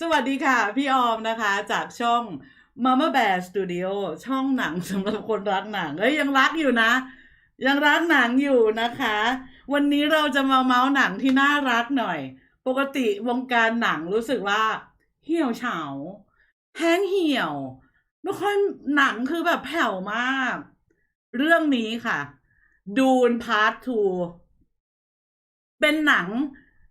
สวัสดีค่ะ พี่ออมนะคะ จากช่อง Mama Bear Studio ช่องหนังสำหรับคนรักหนังเอ้ยยังรักอยู่นะ ยังรักหนังอยู่นะคะ วันนี้เราจะมาเมาส์หนังที่น่ารักหน่อย ปกติวงการหนังรู้สึกว่า เหี่ยวเฉา แห้งเหี่ยวไม่ค่อยหนังคือแบบแผ่วมาก เรื่องนี้ค่ะ ดูนพาร์ททูเป็นหนัง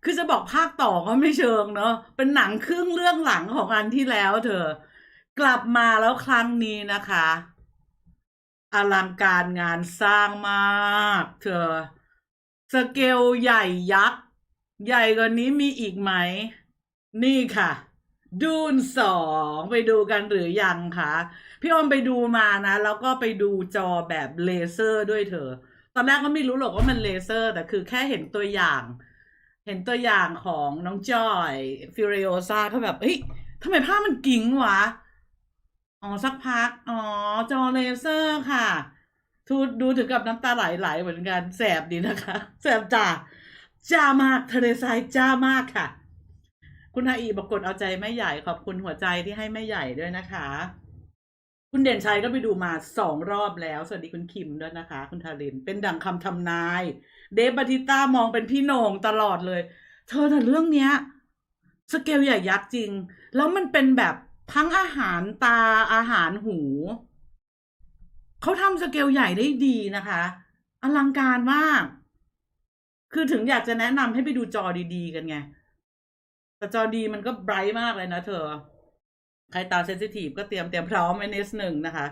คือจะบอกภาคต่อก็ไม่เชิงเนอะเป็นหนังครึ่งเรื่องหลังของอันที่แล้วเธอ กลับมาแล้วครั้งนี้นะคะ อลังการงานสร้างมาก เธอ สเกลใหญ่ยักษ์ ใหญ่กว่านี้มีอีกไหม นี่ค่ะดูนสองไปดูกันหรือยังคะพี่ออมไปดูมานะ แล้วก็ไปดูจอแบบเลเซอร์ด้วยเธอ ตอนแรกก็ไม่รู้หรอกว่ามันเลเซอร์ แต่คือแค่เห็นตัวอย่าง เห็นตัวอย่างของน้องจอยฟิเรโอซาเขาแบบเฮ้ยทำไมภามันกิ้งวะ อ๋อ สักพัก อ๋อ จอเลเซอร์ค่ะทูดูถึงกับน้ำตาไหลไหลเหมือนกันแสบดีนะคะ แสบจ้าจ้ามากทะเลทรายจ้ามากค่ะ คุณฮาอีบอกกดเอาใจแม่ใหญ่ขอบคุณหัวใจที่ให้แม่ใหญ่ด้วยนะคะ คุณเด่นชัยก็ไปดูมาสองรอบแล้ว สวัสดีคุณคิมด้วยนะคะ คุณทารินเป็นดังคำทำนาย เดฟบาติต้ามองเป็นพี่โหน่งตลอดเลย เธอแต่เรื่องเนี้ยสเกลใหญ่ยักษ์จริง แล้วมันเป็นแบบทั้งอาหารตาอาหารหู เขาทำสเกลใหญ่ได้ดีนะคะ อลังการมาก คือถึงอยากจะแนะนำให้ไปดูจอดีๆ กันไง แต่จอดีมันก็ไบรท์มากเลยนะเธอ ใครตาเซนซิทีฟก็เตรียมเตรียมพร้อมไว้นิดหนึ่งนะคะ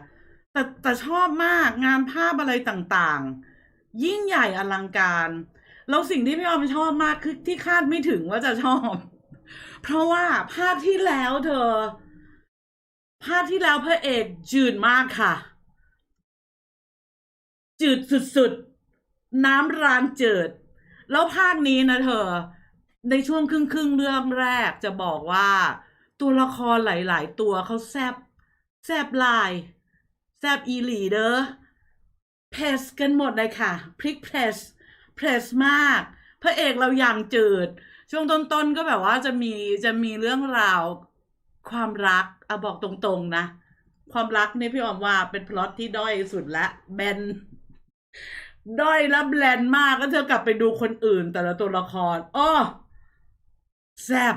แต่แต่ชอบมากงานภาพอะไรต่างๆ ยิ่งใหญ่อลังการ แล้วสิ่งที่พี่ออมชอบมากคือที่คาดไม่ถึงว่าจะชอบ เพราะว่าภาคที่แล้วเธอ ภาคที่แล้วพระเอกจืดมากค่ะ จืดสุดๆ น้ำรางจืด แล้วภาคนี้นะเธอ ในช่วงครึ่งครึ่งๆเรื่องแรกจะบอกว่า ตัวละครหลาย ๆ ตัวเขาแซบแซบลาย แซบอีหลีเด้อ เพสกันหมดเลยค่ะพริกเพสเพสมาก พระเอกเราอย่างจืด ช่วงต้นๆก็แบบว่าจะมีจะมีเรื่องราวความรักเอาบอกตรงๆนะ ความรักนี่พี่ออมว่าเป็นพล็อตที่ด้อยสุดละแบนด้อยและแบนมากก็เธอกลับไปดูคนอื่น แต่ละตัวละครอ้อแซบ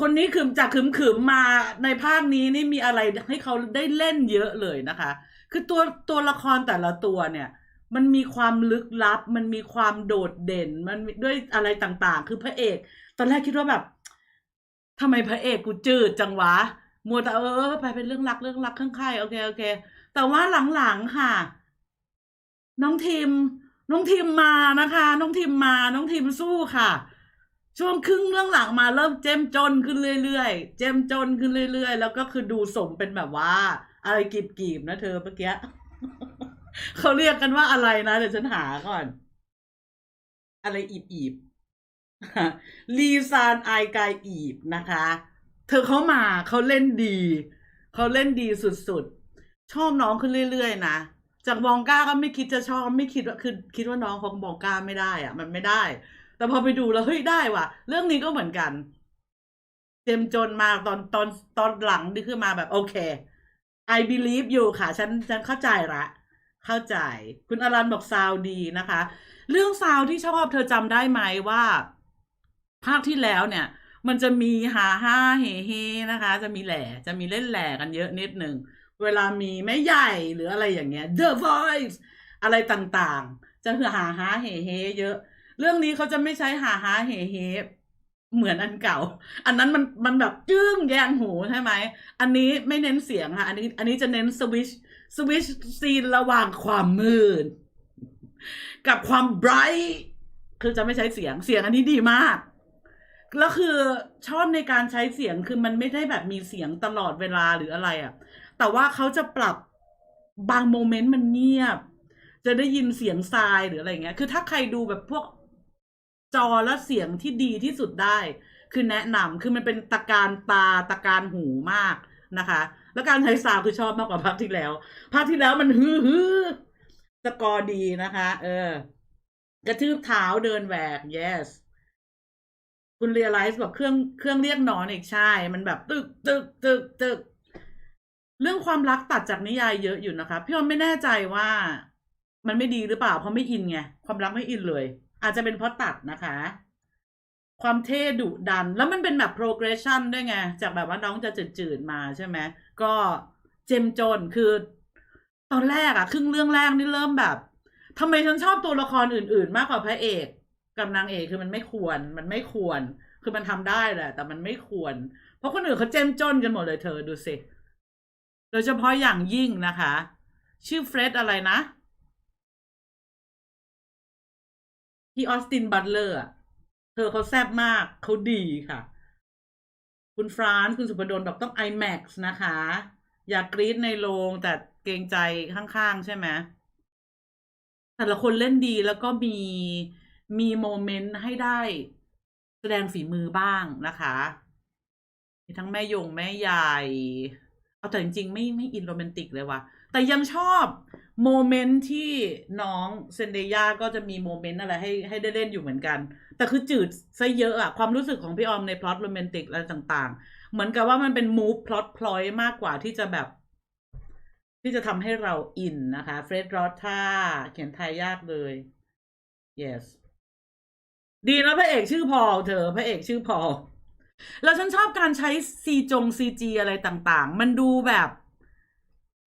คนนี้ขึมจากขึมขึมมาในภาคนี้นี่มีอะไรให้เขาได้เล่นเยอะเลยนะคะ คือตัวตัวละครแต่ละตัวเนี่ย มันมีความลึกลับ มันมีความโดดเด่น มันด้วยอะไรต่างๆ คือพระเอก ตอนแรกคิดว่าแบบทำไมพระเอกกูจืดจังวะ มัวแต่เออไปเป็นเรื่องรักเรื่องรักข้างใครโอเคโอเค แต่ว่าหลังๆค่ะ น้องทีมน้องทีมมานะคะ น้องทีมมา น้องทีมสู้ค่ะ ช่วงครึ่งเรื่องหลังมาเริ่มเจ้มจนขึ้นเรื่อยๆ เจ้มจนขึ้นเรื่อยๆ แล้วก็คือดูสมเป็นแบบว่า อะไรกีบๆนะเธอเมื่อกี้เขาเรียกกันว่าอะไรนะเดี๋ยวฉันหาก่อน อะไรอีบๆลีซานไอกายอีบนะคะ เธอเขามาเขาเล่นดี เขาเล่นดีสุดๆ ชอบน้องขึ้นเรื่อยๆนะจากบองก้าก็ไม่คิดจะชอบไม่คิดว่าคือคิดว่าน้องของบองก้าไม่ได้อะมันไม่ได้ แต่พอไปดูแล้วเฮ้ยได้ว่ะ เรื่องนี้ก็เหมือนกัน เต็มจนมาตอนตอนตอนหลังนี่คือมาแบบโอเค I believe you ค่ะ ฉันฉันเข้าใจละเข้าใจ คุณอรันบอกซาวดีนะคะ เรื่องซาวที่ชอบเธอจำได้ไหมว่า ภาคที่แล้วเนี่ย มันจะมีฮาฮ่าเฮเฮนะคะ จะมีแหล่จะมีเล่นแหล่กันเยอะนิดหนึ่ง เวลามีแม่ใหญ่หรืออะไรอย่างเงี้ย The Voice อะไรต่างๆ จะคือหาฮาเฮเฮเยอะ เรื่องนี้เขาจะไม่ใช้หาฮาเฮเฮ เหมือนอันเก่า อันนั้นมันมันแบบจึ้งแยงหูใช่ไหม อันนี้ไม่เน้นเสียงค่ะอันนี้อันนี้จะเน้นสวิชสวิชซีนระหว่างความมืด กับความไบรท์คือจะไม่ใช้เสียงเสียงอันนี้ดีมากแล้วคือชอบในการใช้เสียงคือมันไม่ได้แบบมีเสียงตลอดเวลาหรืออะไรอะ่ะ แต่ว่าเขาจะปรับบางโมเมนต์มันเงียบ จะได้ยินเสียงทรายหรืออะไรเงี้ย คือถ้าใครดูแบบพวก จอและเสียงที่ดีที่สุดได้ คือแนะนำคือมันเป็นตะการตาตะการหูมากนะคะ แล้วการใช้ซาวคือชอบมากกว่าภาคที่แล้วภาคที่แล้วมันฮือฮือสกอร์ดีนะคะ เออ กระทืบเท้าเดินแหวก yes คุณเรียลไลซ์แบบเครื่องเครื่องเรียกหนอนอีกใช่ มันแบบตึกตึกตึกตึกเรื่องความรักตัดจากนิยายเยอะอยู่นะคะ พี่ออมไม่แน่ใจว่า มันไม่ดีหรือเปล่าเพราะไม่อินไงความรักไม่อินเลย อาจจะเป็นเพราะตัดนะคะ ความเท่ดุดัน แล้วมันเป็นแบบ progression ด้วยไง จากแบบว่าน้องจะจืดๆมาใช่ไหม ก็เจมจนคือ ตอนแรกอะครึ่งเรื่องแรกนี่เริ่มแบบทำไมฉันชอบตัวละครอื่น ๆ มากกว่าพระเอกกับนางเอกคือมันไม่ควร มันไม่ควร คือมันทำได้แหละ แต่มันไม่ควร เพราะคนอื่นเขาเจ้มจนกันหมดเลยเธอดูสิ โดยเฉพาะอย่างยิ่งนะคะ ชื่อเฟร็ดอะไรนะ พี่ออสตินบัตเลอร์เธอเขาแซ่บมากเขาดีค่ะ คุณฟรานซ์คุณสุพดลบอกต้อง IMAX นะคะ อยากรี๊ดในโรงแต่เกรงใจข้างๆ ใช่ไหมแต่ละคนเล่นดีแล้วก็มีมีโมเมนต์ให้ได้แสดงฝีมือบ้างนะคะมีทั้งแม่ยงแม่ยาย เอาแต่จริงๆ ไม่ไม่อินโรแมนติกเลยว่ะ แต่ยังชอบ โมเมนต์ที่น้องเซนเดย่าก็จะมีโมเมนต์อะไรให้ให้ได้เล่นอยู่เหมือนกัน แต่คือจืดซะเยอะอะความรู้สึกของพี่ออมในพล็อตโรแมนติกอะไรต่าง ๆ เหมือนกับว่ามันเป็นมูฟพล็อตพลอยมากกว่าที่จะแบบ ที่จะทำให้เราอินนะคะเฟรดรอตท่าเขียนไทยยากเลย yes ดีนะพระเอกชื่อพอเธอพระเอกชื่อพอแล้วฉันชอบการใช้ซีจงซีจีอะไรต่าง ๆ มันดูแบบ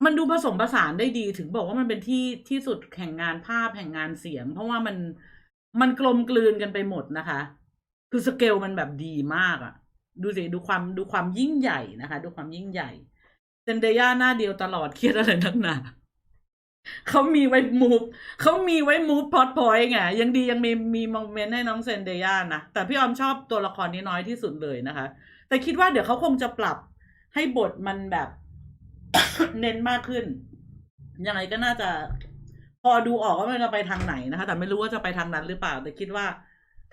มันดูผสมผสานได้ดีถึงบอกว่ามันเป็นที่ที่สุดแห่งงานภาพแห่งงานเสียง เพราะว่ามันมันกลมกลืนกันไปหมดนะคะ คือสเกลมันแบบดีมากอะดูสิดูความดูความยิ่งใหญ่นะคะ ดูความยิ่งใหญ่เซนเดย่าหน้าเดียวตลอดเครียดอะไรนักหนาเขามีไว้มูฟเขามีไว้มูฟพอดพอยไงยังดียังมีมีโมเมนต์ให้น้องเซนเดย่านะแต่พี่ออมชอบตัวละครนี้น้อยที่สุดเลยนะคะ แต่คิดว่าเดี๋ยวเขาคงจะปรับให้บทมันแบบ เน้นมากขึ้น ยังไงก็น่าจะ พอดูออกว่ามันจะไปทางไหนนะคะ แต่ไม่รู้ว่าจะไปทางนั้นหรือเปล่า แต่คิดว่า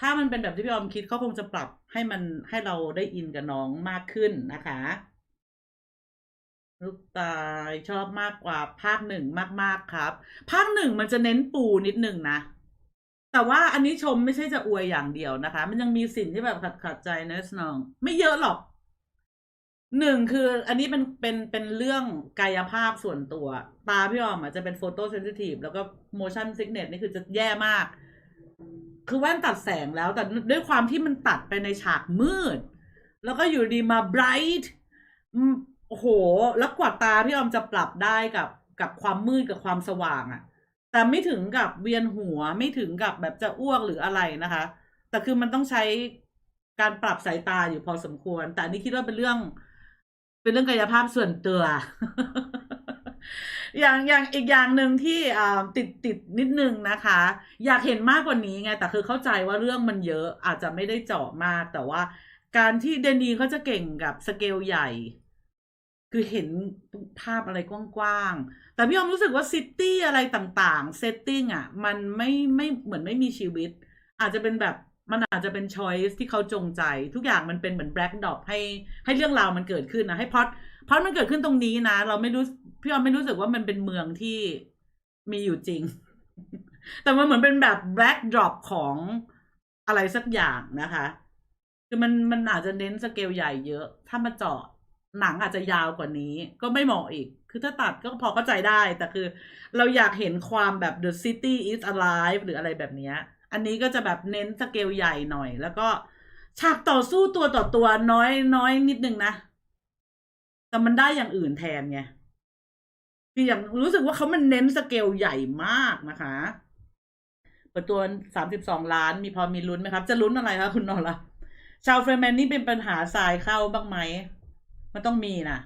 ถ้ามันเป็นแบบที่พี่ออมคิดเขาคงจะปรับให้มันให้เราได้อินกับน้องมากขึ้นนะคะลูกตายชอบมากกว่าภาคหนึ่งมาก ๆครับ ภาคหนึ่งมันจะเน้นปูนิดหนึ่งนะ แต่ว่าอันนี้ชมไม่ใช่จะอวยอย่างเดียวนะคะ มันยังมีสิ่งที่แบบขัดขัดใจนะสนอง ไม่เยอะหรอก หนึ่งคืออันนี้เป็นเป็นเป็นเรื่องกายภาพส่วนตัว ตาพี่ออมอาจจะเป็นโฟโตเซนซิทีฟแล้วก็ motion sickness นี่คือจะแย่มาก คือแว่นตัดแสงแล้ว แต่ด้วยความที่มันตัดไปในฉากมืด แล้วก็อยู่ดีมา bright อืมโอ้โห แล้วกว่าตาพี่ออมจะปรับได้กับกับความมืดกับความสว่างอะแต่ไม่ถึงกับเวียนหัวไม่ถึงกับแบบจะอ้วกหรืออะไรนะคะ แต่คือมันต้องใช้การปรับสายตาอยู่พอสมควร แต่อันนี้คิดว่าเป็นเรื่อง เป็นเรื่องกายภาพส่วนตัว อย่างอย่างอีกอย่างหนึ่งที่ติดติดนิดนึงนะคะ อยากเห็นมากกว่านี้ไง แต่คือเข้าใจว่าเรื่องมันเยอะอาจจะไม่ได้เจาะมาก แต่ว่าการที่เดนีเขาจะเก่งกับสเกลใหญ่ คือเห็นภาพอะไรกว้างๆ แต่พี่ออมรู้สึกว่าซิตี้อะไรต่างๆเซตติ้งอะ มันไม่ไม่เหมือนไม่มีชีวิต อาจจะเป็นแบบ มันอาจจะเป็นช้อยส์ที่เขาจงใจ ทุกอย่างมันเป็นเหมือนแบล็กดอปให้ให้เรื่องราวมันเกิดขึ้นนะให้พอดพอดมันเกิดขึ้นตรงนี้นะ เราไม่รู้พี่ออมไม่รู้สึกว่ามันเป็นเมืองที่มีอยู่จริง แต่มันเหมือนเป็นแบบแบล็กดรอปของอะไรสักอย่างนะคะ คือมันมันอาจจะเน้นสเกลใหญ่เยอะ ถ้ามาเจาะหนังอาจจะยาวกว่านี้ ก็ไม่เหมาะอีก คือถ้าตัดก็พอเข้าใจได้ แต่คือ เราอยากเห็นความแบบ the city is alive หรืออะไรแบบเนี้ย อันนี้ก็จะแบบเน้นสเกลใหญ่หน่อย แล้วก็ฉากต่อสู้ตัวต่อตัวน้อยน้อยนิดนึงนะ แต่มันได้อย่างอื่นแทนไงคืออย่างรู้สึกว่าเขามันเน้นสเกลใหญ่มากนะคะเปิดตัวสามสิบสองล้านมีพอมีลุ้นไหมครับ จะลุ้นอะไรคะคุณนอละชาวเฟรแมนนี่เป็นปัญหาทรายเข้าบ้างไหม มันต้องมีนะ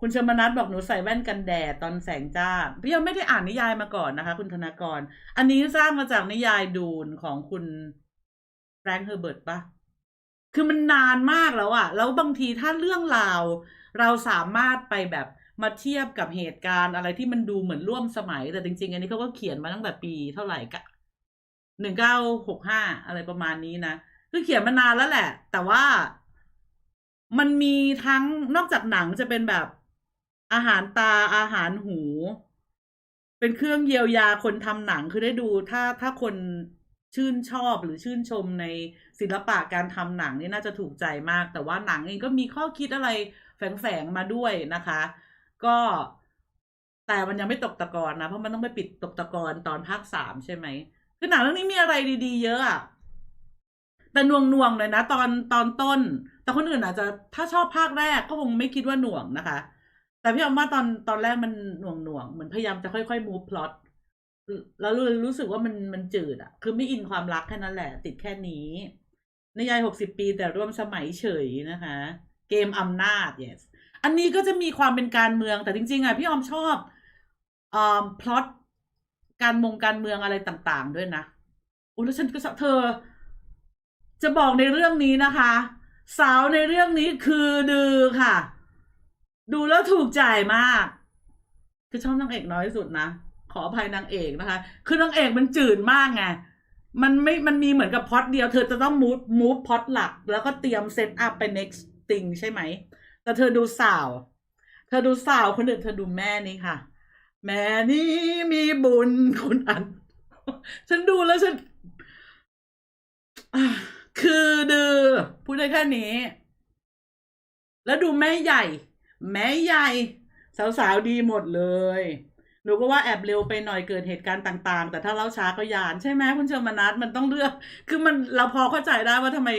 คุณชมนัทบอกหนูใส่แว่นกันแดดตอนแสงจ้าพี่ยังไม่ได้อ่านนิยายมาก่อนนะคะ คุณธนากร อันนี้สร้างมาจากนิยายดูนของคุณแฟรงค์เฮอร์เบิร์ตปะคือมันนานมากแล้วอะแล้วบางทีถ้าเรื่องราว เราสามารถไปแบบมาเทียบกับเหตุการณ์อะไรที่มันดูเหมือนร่วมสมัย แต่จริง ๆ อันนี้เขาก็เขียนมาตั้งแต่ปีเท่าไหร่กะหนึ่งเก้าหกห้าอะไรประมาณนี้นะคือเขียนมานานแล้วแหละ แต่ว่ามันมีทั้งนอกจากหนังจะเป็นแบบ อาหารตาอาหารหู เป็นเครื่องเยียวยาคนทำหนังคือได้ดูถ้าถ้าคนชื่นชอบหรือชื่นชมในศิลปะการทำหนังนี่น่าจะถูกใจมาก แต่ว่าหนังเองก็มีข้อคิดอะไรแฝงๆมาด้วยนะคะ ก็แต่มันยังไม่ตกตะกอนนะ เพราะมันต้องไปปิดตกตะกอนตอนภาคสามใช่ไหมคือหนังเรื่องนี้มีอะไรดีๆ เยอะอะแต่หน่วงๆเลยนะ ตอนตอนต้น แต่คนอื่นอาจจะถ้าชอบภาคแรกก็คงไม่คิดว่าหน่วงนะคะ แต่พี่ออมว่าตอนตอนแรกมันหน่วงหน่วงเหมือนพยายามจะค่อยๆ move plot แล้วรู้รู้สึกว่ามันมันจืดอะคือไม่อินความรักแค่นั้นแหละ ติดแค่นี้นิยายหกสิบปีแต่ร่วมสมัยเฉยนะคะ เกมอำนาจ yes อันนี้ก็จะมีความเป็นการเมืองแต่จริง ๆอะพี่ออมชอบอ่าพล็อตการมงการเมืองอะไรต่างๆ ด้วยนะอ้แล้วฉันก็เธอ จะบอกในเรื่องนี้นะคะ สาวในเรื่องนี้คือดือค่ะ ดูแล้วถูกใจมาก คือชอบนางเอกน้อยสุดนะขออภัยนางเอกนะคะ คือนางเอกมันจืดมากไงมันไม่มันมีเหมือนกับพอตเดียว เธอจะต้อง move move พอตหลัก แล้วก็เตรียมเซตอัพไป next thing ใช่ไหม แต่เธอดูสาว เธอดูสาวคนอื่นเธอดูแม่นี่ค่ะ แม่นี่มีบุญคุณอัน ฉันดูแล้วฉัน คือดือพูดได้แค่นี้ แล้วดูแม่ใหญ่ แม่ใหญ่สาวๆดีหมดเลย หนูก็ว่าแอบเร็วไปหน่อยเกิดเหตุการณ์ต่างๆ แต่ถ้าเล่าช้าก็ยานใช่ไหมคุณเชอร์มานัทมันต้องเลือก คือมันเราพอเข้าใจได้ว่าทำไม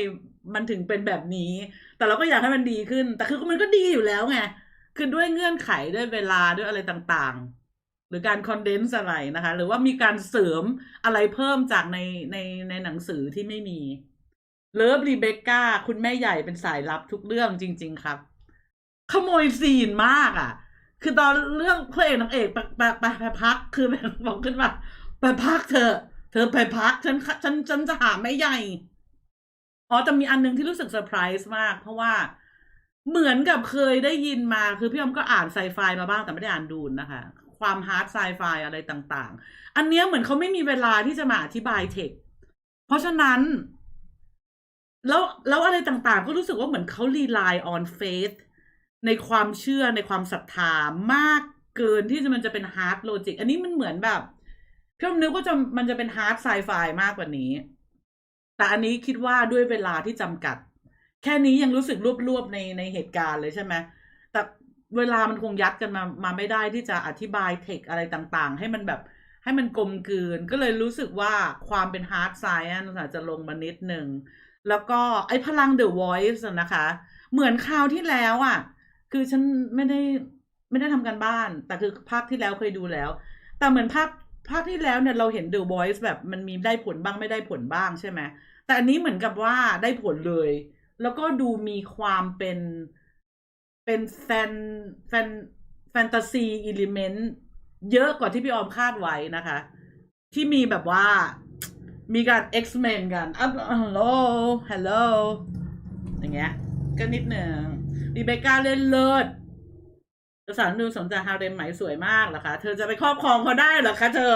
มันถึงเป็นแบบนี้ แต่เราก็อยากให้มันดีขึ้น แต่คือมันก็ดีอยู่แล้วไง คือด้วยเงื่อนไขด้วยเวลาด้วยอะไรต่างๆ หรือการคอนเดนซ์อะไรนะคะ หรือว่ามีการเสริมอะไรเพิ่มจากในในในหนังสือที่ไม่มี เลิฟรีเบคก้าคุณแม่ใหญ่เป็นสายลับทุกเรื่องจริง ๆ ครับ ขโมยซีนมากอะ คือตอนเรื่องพระเอกนางเอกไปไปไปไปพักคือแบบบอกขึ้นมาไปพักเธอ เธอไปพักฉันฉันฉันจะหาแม่ใหญ่อ๋อแต่มีอันนึงที่รู้สึกเซอร์ไพรส์มาก เพราะว่าเหมือนกับเคยได้ยินมาคือพี่อมก็อ่านไซไฟมาบ้างแต่ไม่ได้อ่านดูนนะคะ ความฮาร์ดไซไฟอะไรต่าง ๆ อันเนี้ยเหมือนเขาไม่มีเวลาที่จะมาอธิบายเทค เพราะฉะนั้น แล้วแล้วอะไรต่างๆ ก็รู้สึกว่าเหมือนเขา rely on faith ในความเชื่อในความศรัทธามากเกินที่จะมันจะเป็น hard logic อันนี้มันเหมือนแบบพี่อมนึกว่าจะมันจะเป็น hard sci-fi มากกว่านี้ แต่อันนี้คิดว่าด้วยเวลาที่จำกัด แค่นี้ยังรู้สึกรวบๆในในเหตุการณ์เลยใช่ไหมแต่เวลามันคงยัดกันมามาไม่ได้ที่จะอธิบายเทคอะไรต่างๆ ให้มันแบบให้มันกลมกลืน ก็เลยรู้สึกว่าความเป็น hard science อาจจะลงมานิดหนึ่ง แล้วก็ไอ้พลัง The Voice อะนะคะ เหมือนคราวที่แล้วอะ คือฉันไม่ได้ไม่ได้ทำการบ้าน แต่คือภาคที่แล้วเคยดูแล้ว แต่เหมือนภาคภาคที่แล้วเนี่ยเราเห็น The Voice แบบมันมีได้ผลบ้างไม่ได้ผลบ้างใช่ไหมแต่อันนี้เหมือนกับว่าได้ผลเลย แล้วก็ดูมีความเป็นเป็นแฟนแฟนแฟนตาซีอิเลเมนต์เยอะกว่าที่พี่ออมคาดไว้นะคะ ที่มีแบบว่ามีการ X-Men กันอะฮัลโหลฮัลโหลอย่างเงี้ยก็นิดหนึ่ง รีเบคก้าเล่นเลิศกระสานดูสนใจฮาเร็มไหมสวยมากเหรอคะ เธอจะไปครอบครองเขาได้เหรอคะเธอ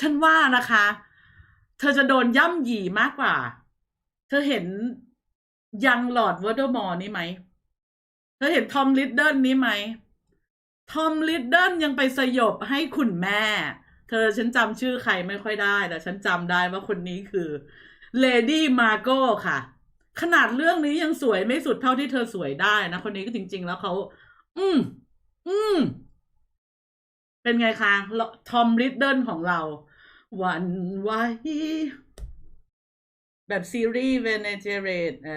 ฉันว่านะคะ เธอจะโดนย่ำหยีมากกว่า เธอเห็นยังหลอดวอเตอร์มอร์นี่ไหม เธอเห็นทอมลิดเดิลนี้ไหม ทอมลิดเดิลยังไปสยบให้คุณแม่ เธอฉันจำชื่อใครไม่ค่อยได้ แต่ฉันจำได้ว่าคนนี้คือเลดี้มาโก้ค่ะ ขนาดเรื่องนี้ยังสวยไม่สุดเท่าที่เธอสวยได้นะ คนนี้ก็จริง ๆ แล้วเขาอืม อืม เป็นไงคะทอมริดเดิลของเราหวันไหวแบบซีรีส์เวเนเจเรตเออ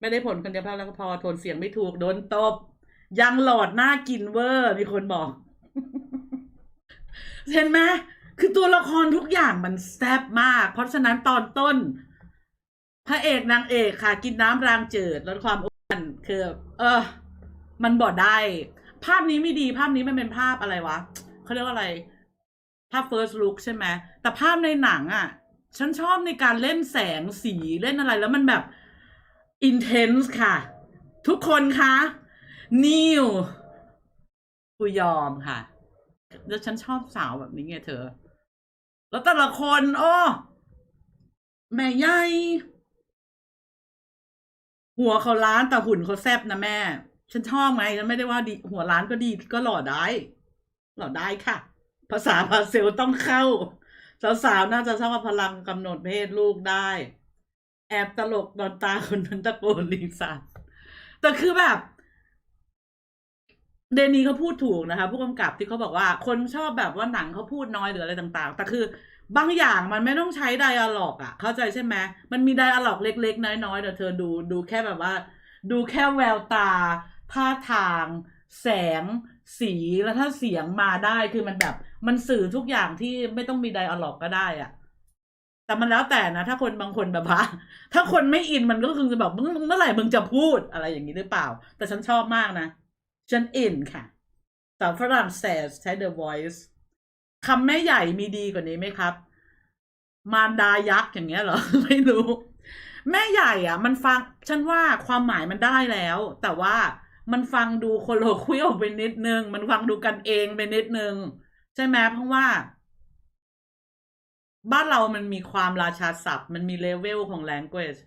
ไม่ได้ผลคนเดียวเท่าแล้วก็พอโทนเสียงไม่ถูกโดนตบ ยังหลอดหน้ากินเวอร์ มีคนบอก เห็นไหมคือตัวละครทุกอย่างมันแซ่บมาก เพราะฉะนั้นตอนต้น พระเอกนางเอกค่ะ กินน้ำรางจืดลดความอ้วนคือ เออ มันบอดได้ ภาพนี้ไม่ดีภาพนี้มันเป็นภาพอะไรวะเขาเรียกว่าอะไร ภาพ first look ใช่ไหมแต่ภาพในหนังอะ ฉันชอบในการเล่นแสงสีเล่นอะไรแล้วมันแบบ intense ค่ะ ทุกคนคะนิวกูยอมค่ะ แล้วฉันชอบสาวแบบนี้ไงเธอ แล้วแต่ละคน โอ้ แม่ใหญ่ หัวเขาล้านแต่หุ่นเขาแซบนะแม่ ฉันชอบไงฉันไม่ได้ว่าดีหัวล้านก็ดีก็หล่อได้ หล่อได้ค่ะ ภาษาพาเซลต้องเข้า สาวๆน่าจะชอบพลังกำหนดเพศลูกได้ แอบตลกตอนตาคนนั้นตะโกนลิซ่าแต่คือแบบเดนีเขาพูดถูกนะคะผู้กำกับที่เขาบอกว่าคนชอบแบบว่าหนังเขาพูดน้อยหรืออะไรต่าง ๆ แต่คือ บางอย่างมันไม่ต้องใช้ไดอะล็อกอะเข้าใจใช่ไหมมันมีไดอะล็อกเล็ก ๆ น้อยๆเดี๋ยวเธอดูดูแค่แบบว่า ดูแค่แววตาท่าทาง แสง สีแล้วถ้าเสียงมาได้คือมันแบบ มันสื่อทุกอย่างที่ไม่ต้องมีไดอะล็อกก็ได้อะแต่มันแล้วแต่นะ ถ้าคนบางคนแบบว่าถ้าคนไม่อินมันก็คือจะแบบมึงเมื่อไหร่มึงจะพูดอะไรอย่างนี้หรือเปล่า แต่ฉันชอบมากนะ ฉันอินค่ะสาวฝรั่งเศสใช้ The Voice คำแม่ใหญ่มีดีกว่านี้ไหมครับ มารดายักษ์อย่างเงี้ยเหรอ ไม่รู้ แม่ใหญ่อะ มันฟังฉันว่าความหมายมันได้แล้ว แต่ว่ามันฟังดูโคโลควิลไปนิดนึง มันฟังดูกันเองไปนิดนึง ใช่ไหมเพราะว่า บ้านเรามันมีความราชาศัพท์ มันมีเลเวลของ language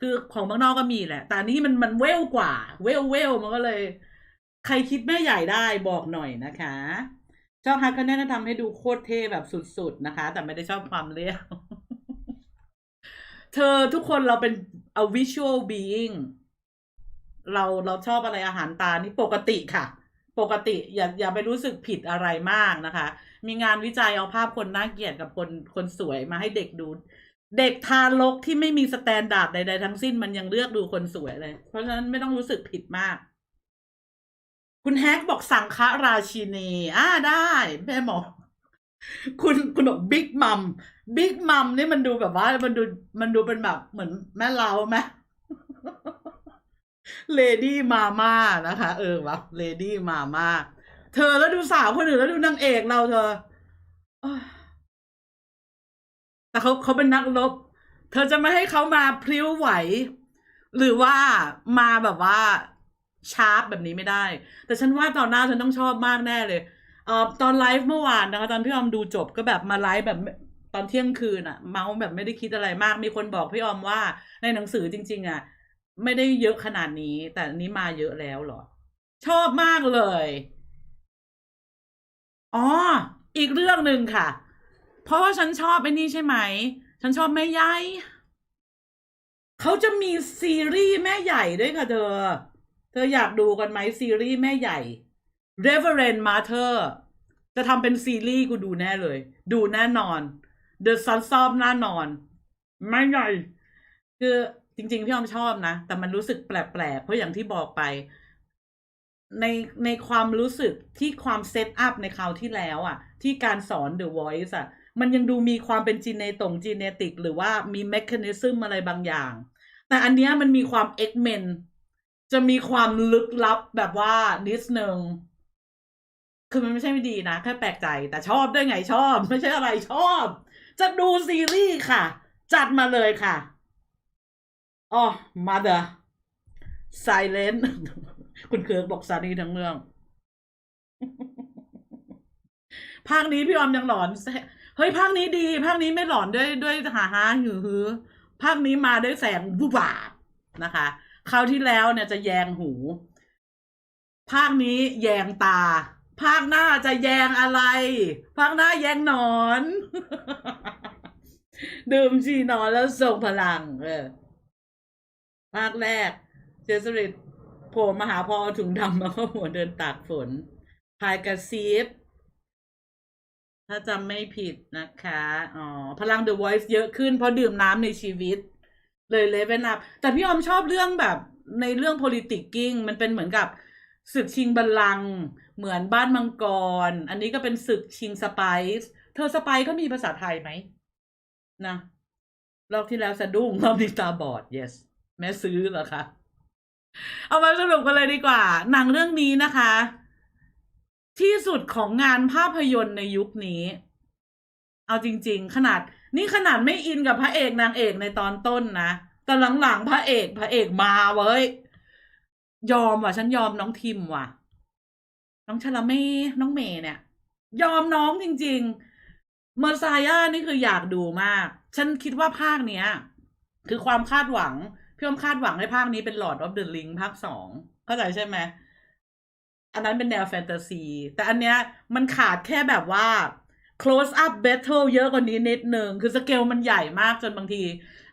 คือของบางนอกก็มีแหละ แต่นนี้มันมันเวลกว่า เวลเวลมันก็เลย ใครคิดแม่ใหญ่ได้บอกหน่อยนะคะ ชอบฮักก็แนะนำให้ดูโคตรเท่แบบสุดๆนะคะ แต่ไม่ได้ชอบความเรียวเธอทุกคนเราเป็น a visual being เราเราชอบอะไรอาหารตานี่ปกติค่ะ ปกติอย่าอย่าไปรู้สึกผิดอะไรมากนะคะ มีงานวิจัยเอาภาพคนน่าเกลียดกับคนคนสวยมาให้เด็กดู เด็กทารกที่ไม่มีสแตนดาร์ดใดๆทั้งสิ้นมันยังเลือกดูคนสวยเลย เพราะฉะนั้นไม่ต้องรู้สึกผิดมาก คุณแฮกบอกสังฆราชินี อ่าได้ แม่หมอ คุณคุณบอกบิ๊กมัมบิ๊กมัมนี่มันดูแบบว่า มันดูมันดูเป็นแบบเหมือนแม่เล้าไหมเลดี้มาม่านะคะ เออวะเลดี้มาม่าเธอแล้วดูสาวคนอื่นแล้วดูนางเอกเราเธออแต่เขาเขาเป็นนักรบ เธอจะไม่ให้เขามาพลิ้วไหว หรือว่ามาแบบว่า ชาร์ปแบบนี้ไม่ได้ แต่ฉันว่าตอนหน้าฉันต้องชอบมากแน่เลยเอ่อตอนไลฟ์เมื่อวานนะคะ ตอนพี่ออมดูจบก็แบบมาไลฟ์แบบตอนเที่ยงคืนอะเมาส์แบบไม่ได้คิดอะไรมาก มีคนบอกพี่ออมว่าในหนังสือจริง ๆอะไม่ได้เยอะขนาดนี้ แต่อันนี้มาเยอะแล้วหรอ ชอบมากเลย อ๋อ อีกเรื่องหนึ่งค่ะ เพราะว่าฉันชอบไอ้นี่ใช่ไหม ฉันชอบแม่ใหญ่เขาจะมีซีรีส์แม่ใหญ่ด้วยค่ะเธอ เธออยากดูกันไหมซีรีส์แม่ใหญ่ Reverend Mother จะทำเป็นซีรีส์กูดูแน่เลย ดูแน่นอน The Sun ซอบแน่นอน ไม่ใหญ่คือจริง ๆ พี่ออมชอบนะ แต่มันรู้สึกแปลกๆ เพราะอย่างที่บอกไป ในในความรู้สึกที่ความเซตอัพในคราวที่แล้วอะ ที่การสอน The Voice อะ มันยังดูมีความเป็นจีเนตงจีเนติก หรือว่ามีแมคคาเนซึมอะไรบางอย่าง แต่อันเนี้ยมันมีความ X-Men จะมีความลึกลับแบบว่านิดนึงคือมันไม่ใช่ไม่ดีนะ แค่แปลกใจแต่ชอบด้วยไงชอบ ไม่ใช่อะไรชอบ จะดูซีรีส์ค่ะ จัดมาเลยค่ะอ๋อ mother silent คุณเคิร์กบอกซานีทั้งเรื่อง ภาคนี้พี่ออมยังหลอน เฮ้ย ภาคนี้ดี ภาคนี้ไม่หลอนด้วยด้วยหาฮาหือฮือภาคนี้มาด้วยแสงบุบาบนะคะ คราวที่แล้วเนี่ยจะแยงหู ภาคนี้แยงตา ภาคหน้าจะแยงอะไร ภาคหน้าแยงนอน ดื่มชีนอนแล้วส่งพลัง เออ ภาคแรก เจสริตโผล่มาหาพอเอถุงดำมาเข้าหัวเดินตากฝนพายกระซีฟถ้าจำไม่ผิดนะคะ อ๋อ พลัง The Voice เยอะขึ้นเพราะดื่มน้ำในชีวิต เลยเลเวนอัพแต่พี่ออมชอบเรื่องแบบในเรื่อง politicking มันเป็นเหมือนกับศึกชิงบัลลังก์เหมือนบ้านมังกร อันนี้ก็เป็นศึกชิงสไปซ์เธอสไปซ์ก็มีภาษาไทยไหมนะรอบที่แล้วสะดุ้งรอบนี้ตาบอด yes แม่ซื้อเหรอคะเอามาสรุปกันเลยดีกว่า หนังเรื่องนี้นะคะ ที่สุดของงานภาพยนตร์ในยุคนี้ เอาจริง ๆ ขนาด นี่ขนาดไม่อินกับพระเอกนางเอกในตอนต้นนะแต่หลังๆพระเอกพระเอกมาเว้ยยอมว่ะ ฉันยอมน้องทิมว่ะ น้องชลเม่น้องเมย์เนี่ย ยอมน้องจริง ๆ เมอร์ซายานี่คืออยากดูมาก ฉันคิดว่าภาคเนี้ย คือความคาดหวังพี่อมคาดหวังให้ภาคนี้เป็น Lord of the Ring ภาคสองเข้าใจใช่ไหมอันนั้นเป็นแนวแฟนตาซี แต่อันเนี้ยมันขาดแค่แบบว่า close up battle เยอะกว่านี้นิดหนึ่งคือสเกลมันใหญ่มากจนบางที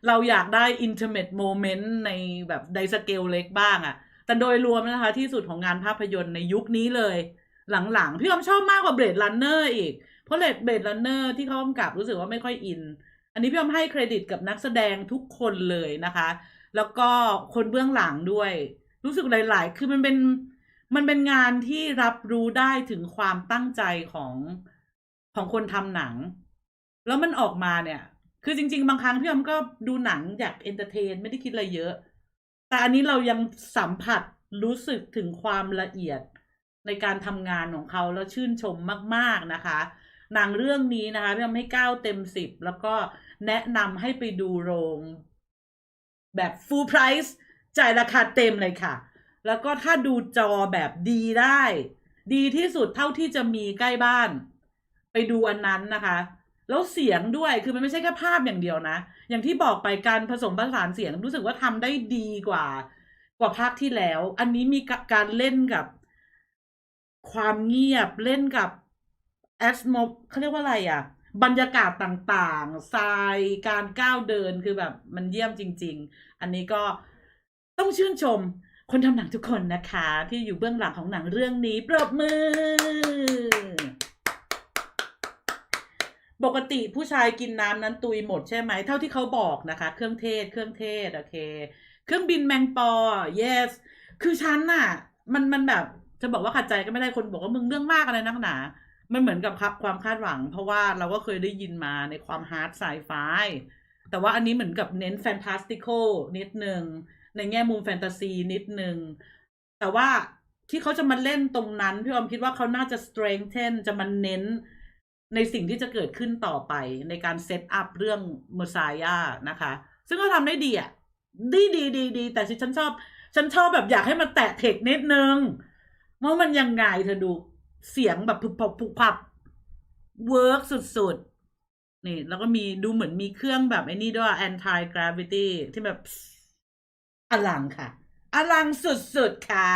เราอยากได้ intimate moment ในแบบในสเกลเล็กบ้างอะแต่โดยรวมนะคะ ที่สุดของงานภาพยนตร์ในยุคนี้เลย หลังๆ พี่ออมชอบมากกว่า Blade Runner อีก เพราะ Blade Runner ที่เขากำกับรู้สึกว่าไม่ค่อยอิน อันนี้พี่อมให้เครดิตกับนักแสดงทุกคนเลยนะคะ แล้วก็คนเบื้องหลังด้วย รู้สึกหลาย ๆ คือมันเป็นมันเป็นงานที่รับรู้ได้ถึงความตั้งใจของ ของคนทำหนัง แล้วมันออกมาเนี่ย คือจริง ๆ บางครั้งพี่ออมก็ดูหนังอยากเอนเตอร์เทน ไม่ได้คิดอะไรเยอะ แต่อันนี้เรายังสัมผัสรู้สึกถึงความละเอียดในการทำงานของเขาแล้วชื่นชมมาก ๆนะคะ หนังเรื่องนี้นะคะพี่ออมให้เก้าเต็มสิบแล้วก็แนะนำให้ไปดูโรง แบบ full price จ่ายราคาเต็มเลยค่ะ แล้วก็ถ้าดูจอแบบดีได้ ดีที่สุดเท่าที่จะมีใกล้บ้าน ไปดูอันนั้นนะคะ แล้วเสียงด้วยคือมันไม่ใช่แค่ภาพอย่างเดียวนะ อย่างที่บอกไปการผสมผสานเสียงรู้สึกว่าทำได้ดีกว่า กว่าภาคที่แล้ว อันนี้มีการเล่นกับ ความเงียบเล่นกับแอสโมเขาเรียกว่าอะไรอะ บรรยากาศต่างๆทรายการก้าวเดินคือแบบ มันเยี่ยมจริง ๆ อันนี้ก็ต้องชื่นชมคนทำหนังทุกคนนะคะ ที่อยู่เบื้องหลังของหนังเรื่องนี้ ปรบมือ ปกติผู้ชายกินน้ำนั้นตุยหมดใช่ไหม เท่าที่เขาบอกนะคะ เครื่องเทศ เครื่องเทศ โอเค เครื่องบินแมงปอ yes คือฉันน่ะ มันมันแบบ จะบอกว่าขัดใจก็ไม่ได้คนบอกว่ามึงเรื่องมากอะไรนักหนา มันเหมือนกับครับความคาดหวัง เพราะว่าเราก็เคยได้ยินมาในความฮาร์ดไซไฟแต่ว่าอันนี้เหมือนกับเน้นแฟนตาสติคอลนิดนึง ในแง่มุมแฟนตาซีนิดนึง แต่ว่าที่เขาจะมาเล่นตรงนั้น พี่ออมคิดว่าเขาน่าจะ strengthen จะมาเน้น ในสิ่งที่จะเกิดขึ้นต่อไปในการเซตอัพเรื่องเมอร์ซายานะคะ ซึ่งก็ทำได้ดีอะ ดีดีดีดีแต่ที่ฉันชอบ ฉันชอบแบบอยากให้มันแตะเทคนิดนึงว่ามันยังไงเธอดูเสียงแบบผุบผับผุบผับเวิร์กสุดๆ นี่ แล้วก็มีดูเหมือนมีเครื่องแบบไอ้นี่ด้วย anti gravity ที่แบบอลังค่ะอลังสุดๆ ค่ะ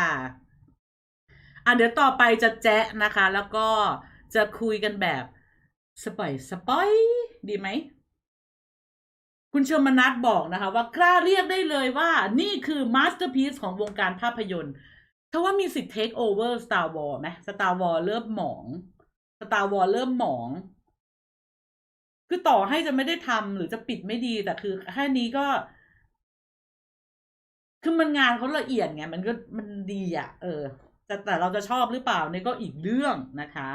อะเดี๋ยวต่อไปจะแจ๊ะนะคะ แล้วก็จะคุยกันแบบ สปอยสปอยดีไหม คุณชมนัทบอกนะคะ ว่ากล้าเรียกได้เลยว่านี่คือมาสเตอร์พี e ของวงการภาพยนตร์ถ้าว่ามีสิทธิ์ take over Star Wars ไหม Star Wars เริ่มหมอง Star Wars เริ่มหมอง คือต่อให้จะไม่ได้ทำหรือจะปิดไม่ดี แต่คือแค่นี้ก็ คือมันงานเขาละเอียดไง มันก็มันดีอะ่ะ เออแต่แต่เราจะชอบหรือเปล่านี่ก็อีกเรื่องนะคะ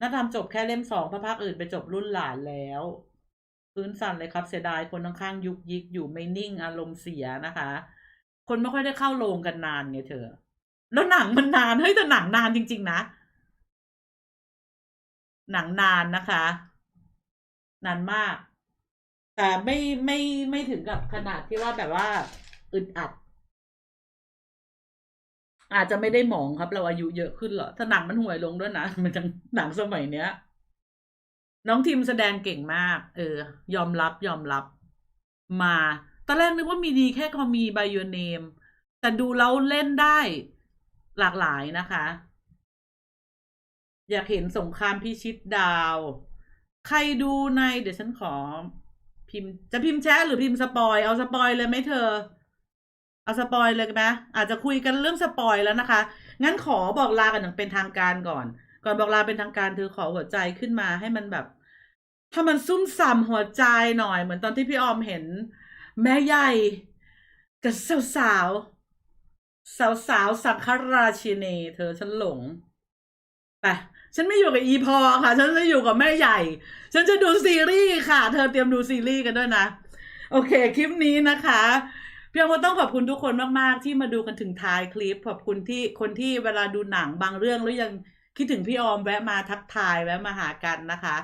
น่าทำจบแค่เล่มสองพระภาคอื่นไปจบรุ่นหลานแล้ว พื้นสั่นเลยครับ เสียดายคนข้างๆยุกยิกอยู่ไม่นิ่งอารมณ์เสียนะคะ คนไม่ค่อยได้เข้าโรงกันนานไงเธอ แล้วหนังมันนานเฮ้ยแต่หนังนานจริง ๆ นะ หนังนานนะคะ นานมาก แต่ไม่ไม่ไม่ถึงกับขนาดที่ว่าแบบว่าอึดอัด อาจจะไม่ได้หมองครับ เราอายุเยอะขึ้นเหรอถ้าหนังมันห่วยลงด้วยนะมันจังหนังสมัยเนี้ย น้องทีมแสดงเก่งมาก เออ ยอมรับยอมรับ มาตอนแรกนึกว่ามีดีแค่คอมีไบโอเนมแต่ดูแล้วเล่นได้หลากหลายนะคะ อยากเห็นสงครามพิชิตดาว ใครดูใน เดี๋ยวฉันขอพิมพ์จะพิมพ์แชทหรือพิมพ์สปอย เอาสปอยเลยไหมเธอ เอาสปอยเลยไหมอาจจะคุยกันเรื่องสปอยแล้วนะคะ งั้นขอบอกลากันอย่างเป็นทางการก่อน ก่อนบอกลาเป็นทางการเธอขอหัวใจขึ้นมาให้มันแบบ ถ้ามันซุ่มซ่ามหัวใจหน่อย เหมือนตอนที่พี่ออมเห็น แม่ใหญ่กับสาวสาวสาวสาวสังฆราชินีเธอฉันหลงไปฉันไม่อยู่กับอีพอค่ะ ฉันจะอยู่กับแม่ใหญ่ ฉันจะดูซีรีส์ค่ะ เธอเตรียมดูซีรีส์กันด้วยนะ โอเค คลิปนี้นะคะ พียงว่าต้องขอบคุณทุกคนมาก ๆ ที่มาดูกันถึงท้ายคลิป ขอบคุณที่คนที่เวลาดูหนังบางเรื่องแล้วยังคิดถึงพี่ออมแวะมาทักทายแวะมาหากันนะคะ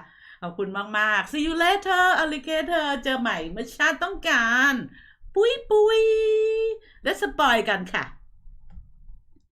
ขอบคุณมาก ๆ see you later alligator เจอใหม่เมื่อชาติต้องการ ปุยปุยและสปอยกันค่ะ